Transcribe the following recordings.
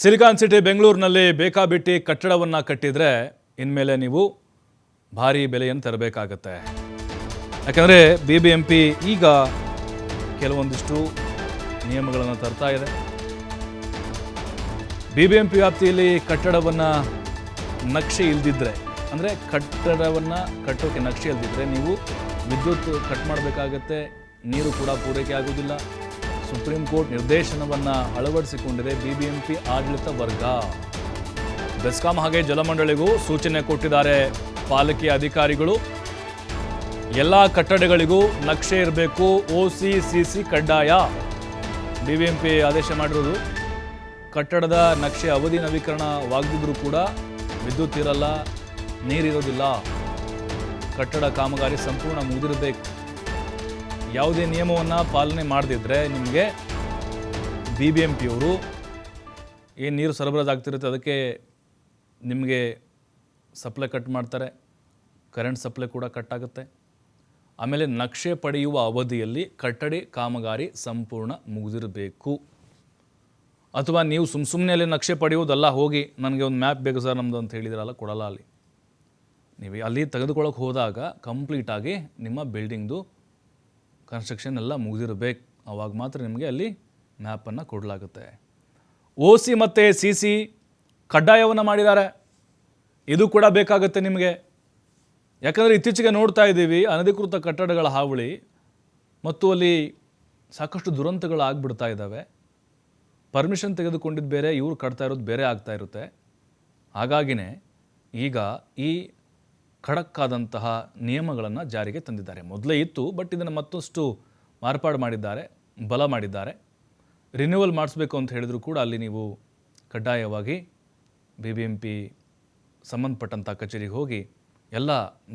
Silicon city, ಬೆಂಗಳೂರಿನಲ್ಲಿ ಬೇಕಾಬಿಟ್ಟಿ ಕಟ್ಟಡವನ್ನು ಕಟ್ಟಿದರೆ ಇನ್ಮೇಲೆ ನೀವು ಭಾರಿ ಬೆಲೆಯನ್ನು ತರಬೇಕಾಗತ್ತೆ. ಯಾಕಂದರೆ ಬಿ ಬಿ ಎಂ ಪಿ ಈಗ ಕೆಲವೊಂದಿಷ್ಟು ನಿಯಮಗಳನ್ನು ತರ್ತಾ ಇದೆ. ಬಿ ಬಿ ಎಂ ಪಿ ವ್ಯಾಪ್ತಿಯಲ್ಲಿ ಕಟ್ಟಡವನ್ನು ನಕ್ಷೆ ಇಲ್ದಿದ್ರೆ, ಅಂದರೆ ಕಟ್ಟಡವನ್ನು ಕಟ್ಟೋಕ್ಕೆ ನಕ್ಷೆ ಇಲ್ದಿದ್ರೆ ನೀವು ವಿದ್ಯುತ್ ಕಟ್ ಮಾಡಬೇಕಾಗತ್ತೆ, ನೀರು ಕೂಡ ಪೂರೈಕೆ ಆಗುವುದಿಲ್ಲ. ಸುಪ್ರೀಂ ಕೋರ್ಟ್ ನಿರ್ದೇಶನವನ್ನು ಅಳವಡಿಸಿಕೊಂಡಿದೆ ಬಿಬಿಎಂಪಿ ಆಡಳಿತ ವರ್ಗ. ಬೆಸ್ಕಾಂ ಹಾಗೆ ಜಲಮಂಡಳಿಗೂ ಸೂಚನೆ ಕೊಟ್ಟಿದ್ದಾರೆ ಪಾಲಿಕೆಯ ಅಧಿಕಾರಿಗಳು. ಎಲ್ಲ ಕಟ್ಟಡಗಳಿಗೂ ನಕ್ಷೆ ಇರಬೇಕು, ಒ ಸಿ ಕಡ್ಡಾಯ. ಬಿಬಿಎಂಪಿ ಆದೇಶ ಮಾಡಿರೋದು, ಕಟ್ಟಡದ ನಕ್ಷೆ ಅವಧಿ ನವೀಕರಣವಾಗದಿದ್ರೂ ಕೂಡ ವಿದ್ಯುತ್ ಇರಲ್ಲ ನೀರಿರೋದಿಲ್ಲ ಕಟ್ಟಡ ಕಾಮಗಾರಿ ಸಂಪೂರ್ಣ ಮುಗಿದಿರಬೇಕು ಯಾವುದೇ ನಿಯಮವನ್ನು ಪಾಲನೆ ಮಾಡದಿದ್ದರೆ ನಿಮಗೆ ಬಿ ಬಿ ಎಂ ಪಿಯವರು ಏನು ನೀರು ಸರಬರಾಜು ಆಗ್ತಿರುತ್ತೆ ಅದಕ್ಕೆ ನಿಮಗೆ ಸಪ್ಲೈ ಕಟ್ ಮಾಡ್ತಾರೆ ಕರೆಂಟ್ ಸಪ್ಲೈ ಕೂಡ ಕಟ್ ಆಗುತ್ತೆ. ಆಮೇಲೆ ನಕ್ಷೆ ಪಡೆಯುವ ಅವಧಿಯಲ್ಲಿ ಕಟ್ಟಡಿ ಕಾಮಗಾರಿ ಸಂಪೂರ್ಣ ಮುಗಿದಿರಬೇಕು. ಅಥವಾ ನೀವು ಸುಮ್ಮ ಸುಮ್ಮನೆ ಅಲ್ಲಿ ನಕ್ಷೆ ಪಡೆಯುವುದಲ್ಲ, ಹೋಗಿ ನನಗೆ ಒಂದು ಮ್ಯಾಪ್ ಬೇಕು ಸರ್ ನಮ್ಮದು ಅಂತ ಹೇಳಿದ್ರಲ್ಲ, ಕೊಡಲ್ಲ ಅಲ್ಲಿ. ನೀವು ಅಲ್ಲಿ ತೆಗೆದುಕೊಳ್ಳೋಕೆ ಹೋದಾಗ ಕಂಪ್ಲೀಟಾಗಿ ನಿಮ್ಮ ಬಿಲ್ಡಿಂಗ್ದು ಕನ್ಸ್ಟ್ರಕ್ಷನ್ ಎಲ್ಲ ಮುಗಿದಿರಬೇಕು. ಅವಾಗ ಮಾತ್ರ ನಿಮಗೆ ಅಲ್ಲಿ ಮ್ಯಾಪನ್ನು ಕೊಡಲಾಗುತ್ತೆ. ಒ ಸಿ ಮತ್ತು ಸಿ ಸಿ ಕಡ್ಡಾಯವನ್ನು ಮಾಡಿದ್ದಾರೆ. ಇದು ಕೂಡ ಬೇಕಾಗುತ್ತೆ ನಿಮಗೆ. ಯಾಕಂದರೆ ಇತ್ತೀಚೆಗೆ ನೋಡ್ತಾ ಇದ್ದೀವಿ, ಅನಧಿಕೃತ ಕಟ್ಟಡಗಳ ಹಾವಳಿ ಮತ್ತು ಅಲ್ಲಿ ಸಾಕಷ್ಟು ದುರಂತಗಳು ಆಗಿಬಿಡ್ತಾ ಇದ್ದಾವೆ. ಪರ್ಮಿಷನ್ ತೆಗೆದುಕೊಂಡಿದ್ದು ಬೇರೆ, ಇವರು ಕಟ್ತಾ ಇರೋದು ಬೇರೆ ಆಗ್ತಾ ಇರುತ್ತೆ. ಹಾಗಾಗಿನೇ ಈಗ ಈ ಖಡಕ್ಕಾದಂತಹ ನಿಯಮಗಳನ್ನು ಜಾರಿಗೆ ತಂದಿದ್ದಾರೆ. ಮೊದಲೇ ಇತ್ತು ಬಟ್ ಇದನ್ನು ಮತ್ತಷ್ಟು ಮಾರ್ಪಾಡು ಮಾಡಿದ್ದಾರೆ, ಬಲ ಮಾಡಿದ್ದಾರೆ. ರಿನ್ಯೂವಲ್ ಮಾಡಿಸ್ಬೇಕು ಅಂತ ಹೇಳಿದ್ರು ಕೂಡ ಅಲ್ಲಿ ನೀವು ಕಡ್ಡಾಯವಾಗಿ ಬಿ ಬಿ ಎಂ ಪಿ ಸಂಬಂಧಪಟ್ಟಂಥ ಕಚೇರಿಗೆ ಹೋಗಿ ಎಲ್ಲ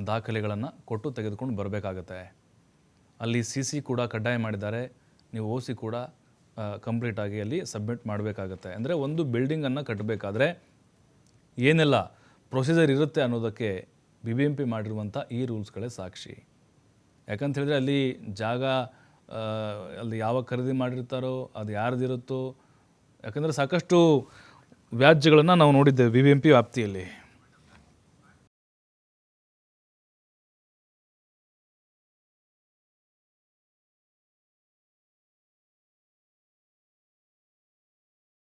ದಾಖಲೆಗಳನ್ನು ಕೊಟ್ಟು ತೆಗೆದುಕೊಂಡು ಬರಬೇಕಾಗತ್ತೆ. ಅಲ್ಲಿ ಸಿ ಸಿ ಕೂಡ ಕಡ್ಡಾಯ ಮಾಡಿದ್ದಾರೆ, ನೀವು ಓ ಸಿ ಕೂಡ ಕಂಪ್ಲೀಟಾಗಿ ಅಲ್ಲಿ ಸಬ್ಮಿಟ್ ಮಾಡಬೇಕಾಗತ್ತೆ. ಅಂದರೆ ಒಂದು ಬಿಲ್ಡಿಂಗನ್ನು ಕಟ್ಟಬೇಕಾದ್ರೆ ಏನೆಲ್ಲ ಪ್ರೊಸೀಜರ್ ಇರುತ್ತೆ ಅನ್ನೋದಕ್ಕೆ ಬಿ ಬಿ ಎಂ ಪಿ ಮಾಡಿರುವಂಥ ಈ ರೂಲ್ಸ್ಗಳೇ ಸಾಕ್ಷಿ. ಯಾಕಂತ ಹೇಳಿದ್ರೆ ಅಲ್ಲಿ ಜಾಗ ಅಲ್ಲಿ ಯಾವಾಗ ಖರೀದಿ ಮಾಡಿರ್ತಾರೋ, ಅದು ಯಾರ್ದಿರುತ್ತೋ, ಯಾಕಂದರೆ ಸಾಕಷ್ಟು ವ್ಯಾಜ್ಯಗಳನ್ನು ನಾವು ನೋಡಿದ್ದೇವೆ ಬಿ ಬಿ ಎಂ ಪಿ ವ್ಯಾಪ್ತಿಯಲ್ಲಿ.